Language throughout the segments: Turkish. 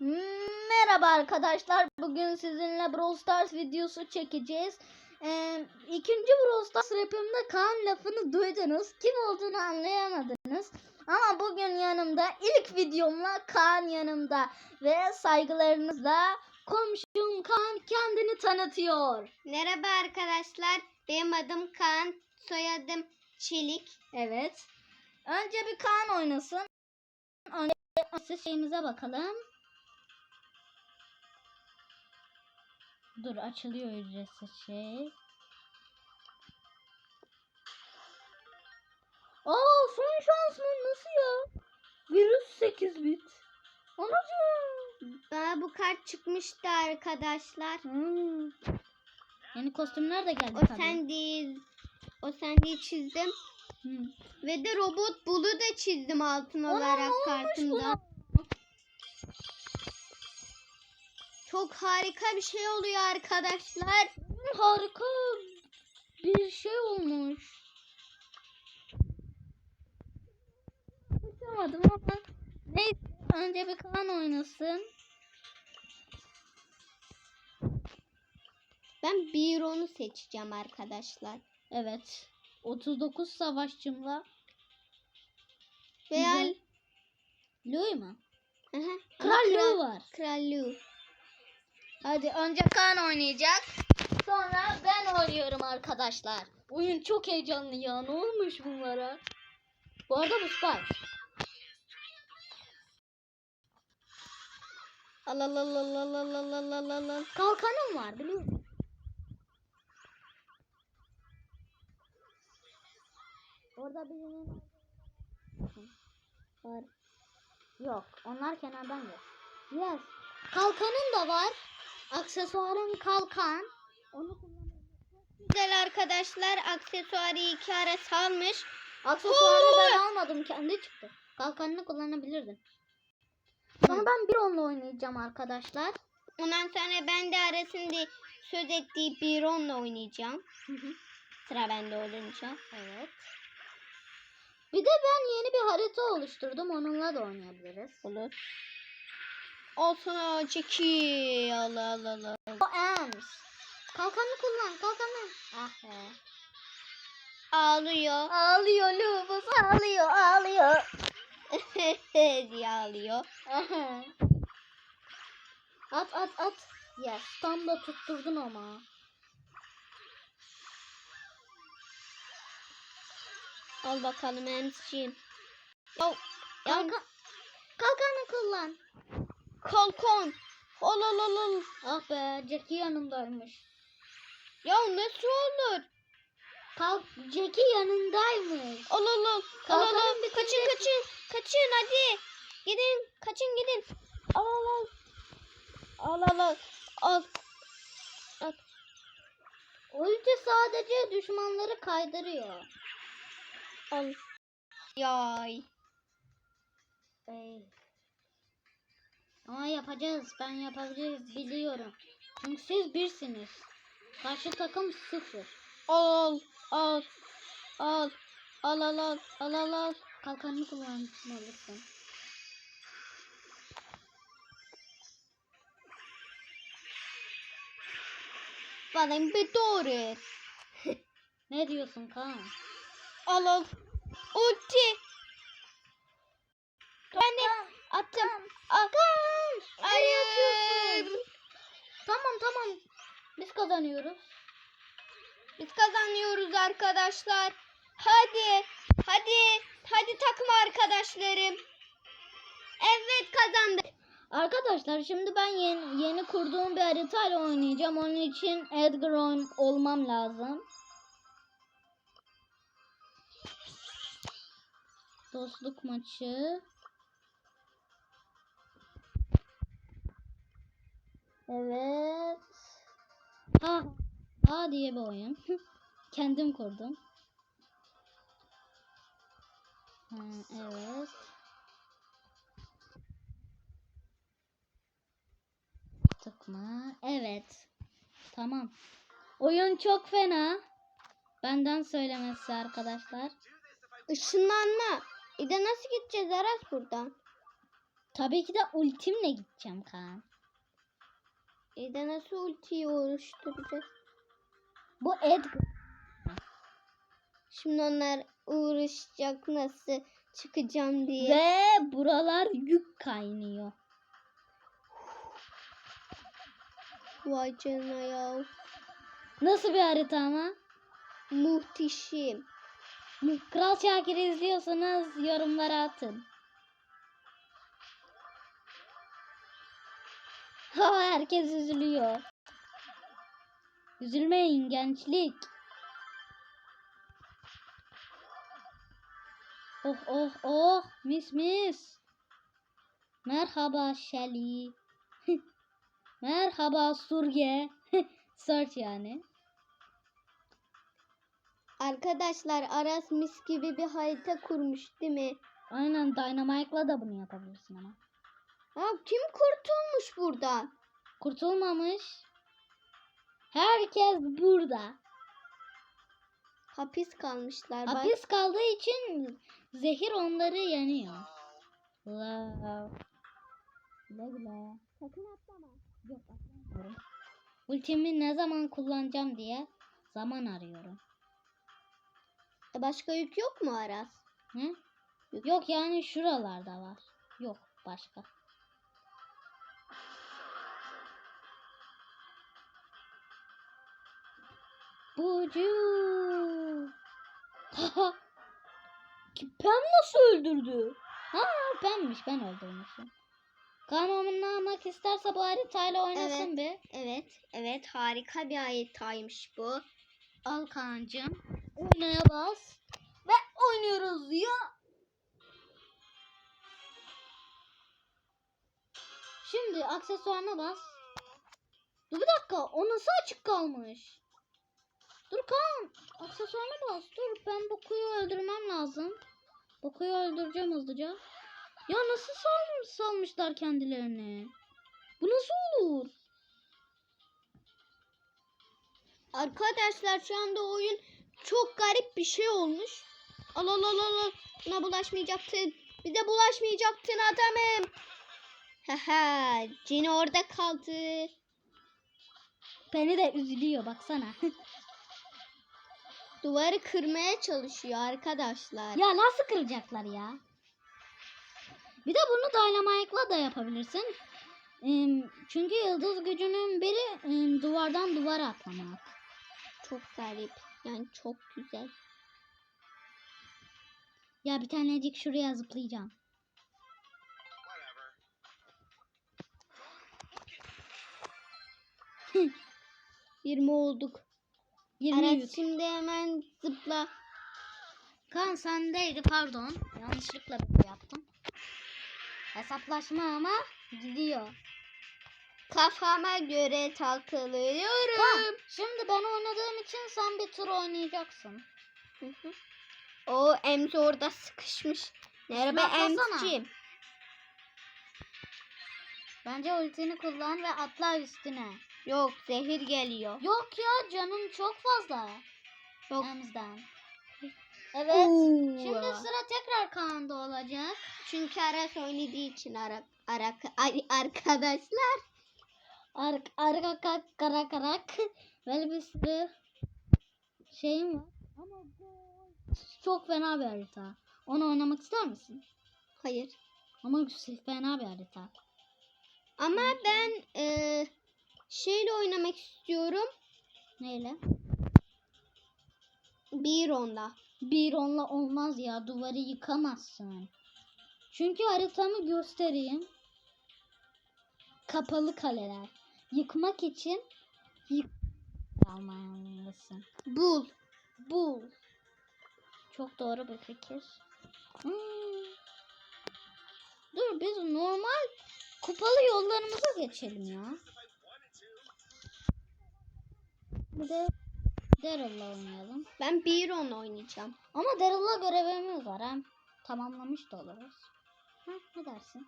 Merhaba arkadaşlar. Bugün sizinle Brawl Stars videosu çekeceğiz. Ee, ikinci Brawl Stars rapimde Kaan lafını duydunuz. Kim olduğunu anlayamadınız. Ama bugün yanımda ilk videomla Kaan yanımda. Ve saygılarınızla komşum Kaan kendini tanıtıyor. Merhaba arkadaşlar. Benim adım Kaan. Soyadım Çelik. Evet. Önce bir Kaan oynasın. Önce şeyimize bakalım. Dur açılıyor ücretsiz şey. Aa son şans mı? Nasıl ya? Virüs 8 bit. Anacığım. Bana bu kart çıkmıştı arkadaşlar. Hmm. Yeni kostümler de geldi O tabii. sen değil. O sen değil çizdim. Hmm. Ve de robot bulu da çizdim altın Ana, olarak kartımda. buna? Çok harika bir şey oluyor arkadaşlar. Harika bir şey olmuş. Yapamadım ama neyse önce bir kan oynasın. Ben Biron'u seçeceğim arkadaşlar. Evet. 39 savaşçımla Güzel. Louis mu? Kral Louis var. Kral Louis. Hadi önce kan oynayacak. Sonra ben oynuyorum arkadaşlar. Oyun çok heyecanlı ya. Ne olmuş bunlara? Bu arada bu Spike. Al al al al al al al al al al al. Kalkanım var biliyor musun? Orada birinin var. Yok. Onlar kenardan yok. Yes. Kalkanın da var. Aksesuarın kalkan. Onu kullanabilirsin. Güzel arkadaşlar aksesuarı iki ara salmış. Aksesuarını ben almadım. Kendi çıktı. Kalkanını kullanabilirdin. Sonra ben bir onunla oynayacağım arkadaşlar. Ondan sonra ben de arasında söz ettiği Biron'la oynayacağım. Sıra bende olunca. Evet. Bir de ben yeni bir harita oluşturdum. Onunla da oynayabiliriz. Olur. Al sana çeki. Allah Allah Allah. O Ems. Kalkanını kullan. Kalkanını. Ah be. Ağlıyor. Ağlıyor Lubus. Ağlıyor. Ağlıyor. diye ağlıyor. at at at. Yes. Tam da tutturdun ama. Al bakalım Ems'ciğim. Ya, ya Kalkan. Kalkanını kullan. Kalkon. Al al al al. Ah be. Jackie yanındaymış. Ya nasıl olur? Kalk. Jackie yanındaymış. Al. Al al Kalkalım al. bir Kaçın kaçın. Kaçın hadi. Gidin. Kaçın gidin. Al al al. Al al al. Al. Al. Ulti sadece düşmanları kaydırıyor. Al. Yay. Ey. Ama yapacağız. Ben yapabiliriz biliyorum. Çünkü siz birsiniz. Karşı takım sıfır. Al al al al al al al al al. Kalkanını kullanmalısın. Bir doğru. Ne diyorsun Kaan? Al al. Ulti. Ben de attım. Al. Hayır. Tamam tamam. Biz kazanıyoruz. Biz kazanıyoruz arkadaşlar. Hadi. Hadi. Hadi takım arkadaşlarım. Evet kazandık. Arkadaşlar şimdi ben yeni, yeni kurduğum bir haritayla oynayacağım. Onun için Edgar ol- olmam lazım. Dostluk maçı. Evet. Ha, ha diye bir oyun. Kendim kurdum. Ha, evet. Tıkma. Evet. Tamam. Oyun çok fena. Benden söylemesi arkadaşlar. Işınlanma. Bir de nasıl gideceğiz Aras buradan? Tabii ki de ultimle gideceğim Kaan. İyi de nasıl ultiyi oluşturacağız? Bu Edgar. Şimdi onlar uğraşacak nasıl çıkacağım diye. Ve buralar yük kaynıyor. Vay canına ya. Nasıl bir harita ama? Muhteşem. Kral Şakir izliyorsanız yorumlara atın. Ha herkes üzülüyor. Üzülmeyin gençlik. Oh oh oh mis mis. Merhaba Shelly. Merhaba Surge. Search yani. Arkadaşlar Aras mis gibi bir harita kurmuş değil mi? Aynen Dynamite'la da bunu yapabilirsin ama. Ya kim kurtulmuş buradan? Kurtulmamış. Herkes burada. Hapis kalmışlar. Bak. Hapis kaldığı için zehir onları yeniyor. Wow. Güle güle. Sakın atlama. Yok atlamıyorum. Ultimi ne zaman kullanacağım diye zaman arıyorum. E başka yük yok mu Aras? Hı? Yok yani şuralarda var. Yok başka. Bucu. Ki Pem nasıl öldürdü? Ha Pem'miş ben öldürmüşüm. Kaan oynamak isterse bu haritayla oynasın bir. Evet, evet harika bir haritaymış bu. Al Kaan'cığım. Oynaya bas. Ve oynuyoruz ya. Şimdi aksesuarına bas. Dur bir dakika. O nasıl açık kalmış? Dur Kaan. Aksesuarına bas. Dur ben Boku'yu öldürmem lazım. Boku'yu öldüreceğim hızlıca. Ya nasıl salmış, salmışlar kendilerini? Bu nasıl olur? Arkadaşlar şu anda oyun çok garip bir şey olmuş. Al al al. al. Buna bulaşmayacaktın. Bize bulaşmayacaktın adamım. Haha, Cini orada kaldı. Beni de üzülüyor baksana. Duvarı kırmaya çalışıyor arkadaşlar. Ya nasıl kıracaklar ya? Bir de bunu Dynamite'la da yapabilirsin. Çünkü yıldız gücünün biri duvardan duvara atlamak. Çok garip. Yani çok güzel. Ya bir tanecik şuraya zıplayacağım. 20 olduk. 20 Aras yük. şimdi hemen zıpla. Kan sendeydi pardon. Yanlışlıkla böyle yaptım. Hesaplaşma ama gidiyor. Kafama göre takılıyorum. Kan şimdi ben oynadığım için sen bir tur oynayacaksın. Hı hı. O Emzi orada sıkışmış. Atlasana. Emzi'ciğim. Bence ultini kullan ve atla üstüne. Yok zehir geliyor. Yok ya canın çok fazla. Yok. Emz'den. Evet. Oo. Şimdi sıra tekrar Kaan'da olacak. Çünkü Aras oynadığı için ara, ara, ay- arkadaşlar. Ark, arka kak kara karak. Böyle bir sürü şeyim var. Ama çok fena bir harita. Onu oynamak ister misin? Hayır. Ama fena bir harita. Ama ben e, şeyle oynamak istiyorum. Neyle? Bir onda. Bir onla olmaz ya. Duvarı yıkamazsın. Çünkü haritamı göstereyim. Kapalı kaleler. Yıkmak için yık almalısın. Bul. Bul. Çok doğru bir fikir. Hmm. Dur biz normal kupalı yollarımıza geçelim ya. Bir de Daryl'la oynayalım. Ben bir on oynayacağım. Ama Daryl'la görevimiz var hem tamamlamış da oluruz. Ha, ne dersin?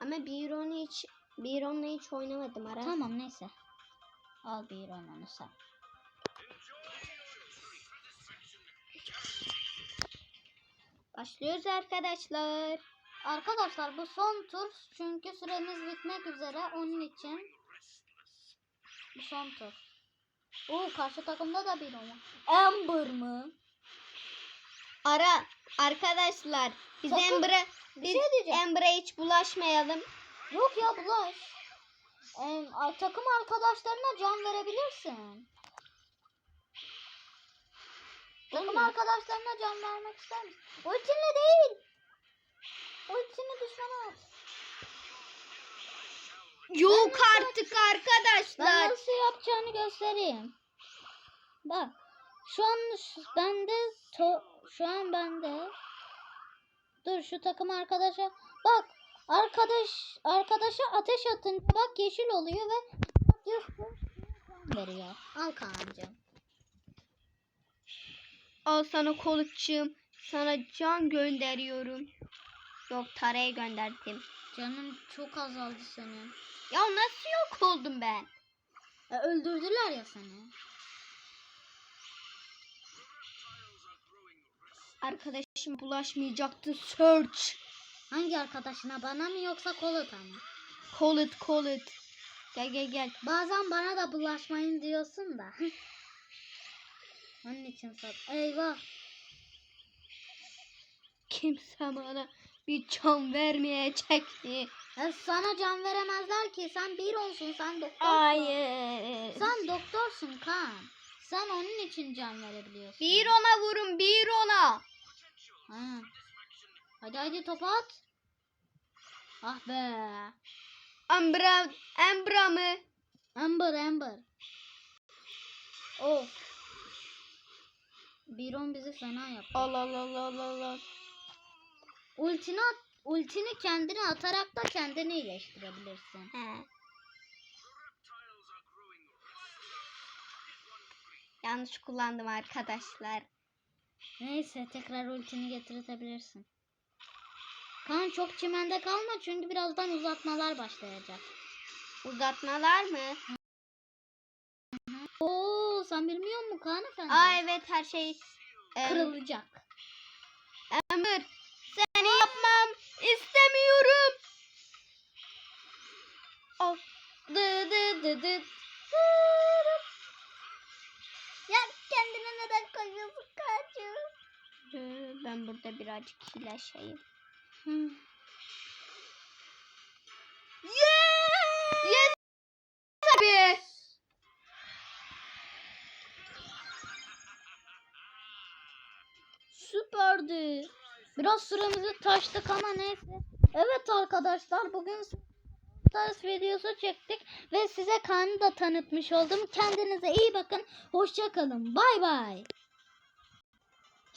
Ama bir onu hiç bir onla hiç oynamadım Aras. Tamam neyse. Al bir onu sen. Başlıyoruz arkadaşlar. arkadaşlar bu son tur çünkü süremiz bitmek üzere onun için bu son tur. Oo karşı takımda da bir o var. Amber mı? Ara arkadaşlar biz Sakın- Ember'a biz şey. Ember'a hiç bulaşmayalım. Yok ya bulaş. Em, takım arkadaşlarına can verebilirsin. Takım arkadaşlarına can vermek ister misin? Ultinle değil. Ultini düşmana at. Yok nasıl artık Ben arkadaşlar. nasıl yapacağını göstereyim. Bak. Şu an bende to, şu an bende. Dur şu takım arkadaşa bak arkadaş arkadaşa ateş atınca bak yeşil oluyor ve veriyor. Al Kaan'cığım. Al sana kolukçum. Sana can gönderiyorum. Yok taraya gönderdim. Canın çok azaldı senin. Ya nasıl yok oldum ben? E, öldürdüler ya seni. Arkadaşım bulaşmayacaktı. Search. Hangi arkadaşına bana mı yoksa Kolat'a mı? Call it. Gel gel gel. Bazen bana da bulaşmayın diyorsun da. Onun için sor. Eyvah. Kimse bana bir can vermeyecek mi? Ya sana can veremezler ki. Sen bir olsun. Sen doktorsun. Hayır. Sen doktorsun Kaan. Sen onun için can verebiliyorsun. Bir ona vurun bir ona. Ha. Hadi hadi top at. Ah be. Ambra, Ambra mı? Amber Amber. Of. Biron bizi fena yaptı. Al al al al al. Ultini at, ultini kendine atarak da kendini iyileştirebilirsin. He. Yanlış kullandım arkadaşlar. Neyse tekrar ultini getirtebilirsin. Kaan çok çimende kalma çünkü birazdan uzatmalar başlayacak. Uzatmalar mı? Oo sen bilmiyor musun Kaan efendi? Aa evet her şey Kırılacak. Amber seni yapmam istemiyorum. Of. Dı dı dı dı. Ya kendine neden koyuyorsun? Ee, Ben burada birazcık iyileşeyim. Yes! Tabii. Süperdi. Biraz süremizi taştık ama neyse. Evet arkadaşlar bugün Stars videosu çektik ve size Kaan'ı da tanıtmış oldum. Kendinize iyi bakın. Hoşça kalın. Bay bay.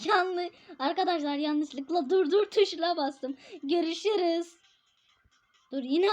Yanlış arkadaşlar yanlışlıkla dur dur tuşuna bastım. Görüşürüz. Dur yine